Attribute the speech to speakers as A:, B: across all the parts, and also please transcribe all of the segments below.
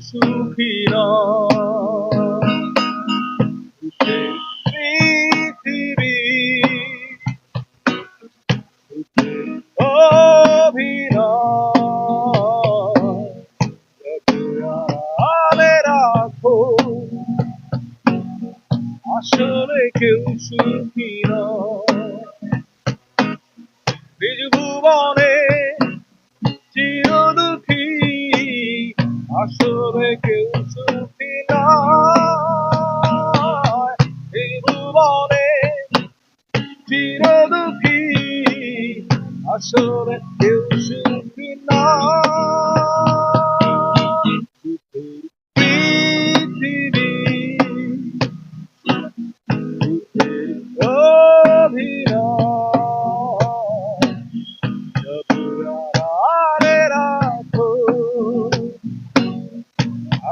A: সুখী নয় সুখের পৃথিবী আসলে কেউ সুখী নয়। ভুবনে আসলে কেউ সুখী নয় এই ভুবনে চির দুঃখী আসরে কেউ সুখী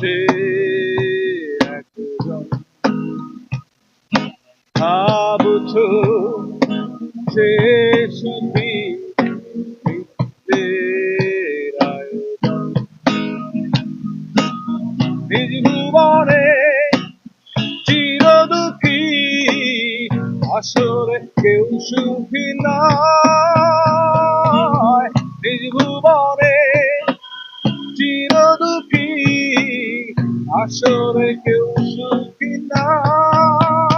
A: পাশে একজন ভাবছ সে আয়োজন। নিজ ভুবনে চির দুঃখী আসলে কেউ সুখী নয় আসলে কেউ সুখী নয়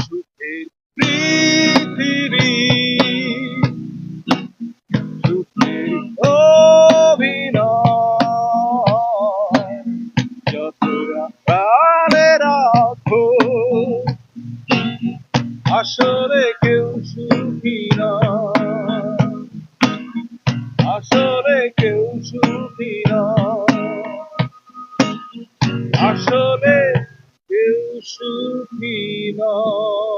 A: সুখের পৃথিবী সুখের অভিনয়। যতটা প্রাণে রাখো আসলে কেউ সুখী নয় আসলে কেউ সুখী নয় আসলে কেউ সুখী নয়।